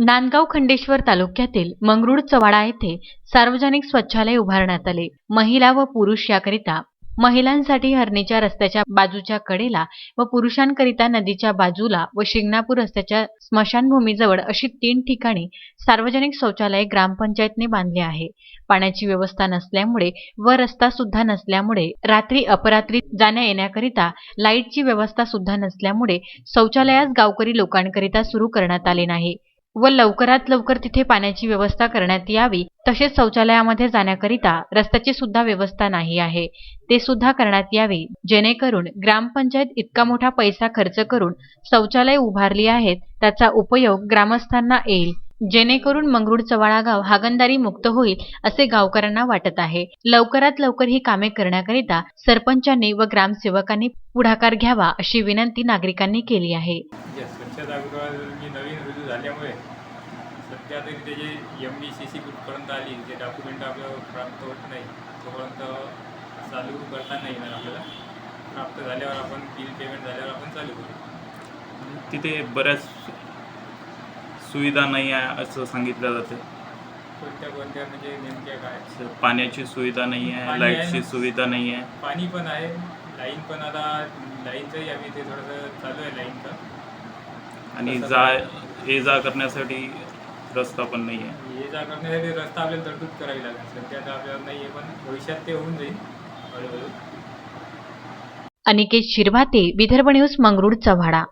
नांदगाव खंडेश्वर तालुक्यातील मंगरुळ चवाडा येथे सार्वजनिक स्वच्छालय उभारण्यात आले. महिला व पुरुष याकरिता महिलांसाठी हरणीच्या रस्त्याच्या बाजूच्या कडेला व पुरुषांकरिता नदीच्या बाजूला व शिंगणापूर रस्त्याच्या स्मशानभूमीजवळ अशी तीन ठिकाणी सार्वजनिक शौचालय ग्रामपंचायतने बांधले आहे. पाण्याची व्यवस्था नसल्यामुळे व रस्ता सुद्धा नसल्यामुळे रात्री अपरात्री जाण्या येण्याकरिता लाईटची व्यवस्था सुद्धा नसल्यामुळे शौचालयास गावकरी लोकांकरिता सुरू करण्यात आले नाही. व लवकरात लवकर तिथे पाण्याची व्यवस्था करण्यात यावी तसेच शौचालयामध्ये जाण्याकरिता रस्त्याची सुद्धा व्यवस्था नाही आहे. ते सुद्धा करण्यात यावे जेणेकरून ग्रामपंचायत इतका मोठा पैसा खर्च करून शौचालय उभारली आहेत त्याचा उपयोग ग्रामस्थांना येईल. जेणेकरून मंगरुळ चवाळा गाव हागणदारी मुक्त होईल असे गावकऱ्यांना वाटत आहे. लवकरात लवकर ही कामे करण्याकरिता सरपंचांनी व ग्रामसेवकांनी पुढाकार घ्यावा अशी विनंती नागरिकांनी केली आहे. झाल्यामुळे सध्या तरी त्याची एम डी सी सी कुठपर्यंत आली ते डॉक्युमेंट आपल्याला प्राप्त होत नाही तोपर्यंत चालू करता नाही येणार आपल्याला. प्राप्त झाल्यावर आपण बिल पेमेंट झाल्यावर आपण चालू करू. तिथे बऱ्याच सुविधा नाही आहे असं सांगितलं जातं. कोणत्या कोणत्या म्हणजे नेमक्या काय? पाण्याची सुविधा नाही आहे लाईटची. सुविधा नाही आहे. पाणी पण आहे लाईन पण आता लाईनचंही आम्ही ते थोडंसं चालू आहे लाईनचं आणि जा? ये जा करण्यासाठी रस्ता पण नाही आहे. हे जा करण्यासाठी रस्ता आपल्याला तरतूद करावी लागेल. सध्या आता आपल्याला नाही आहे पण भविष्यात ते होऊन जाईल. हळूहळू. अनिकेत शिरभाते विदर्भ न्यूज मंगरुळ चव्हाडा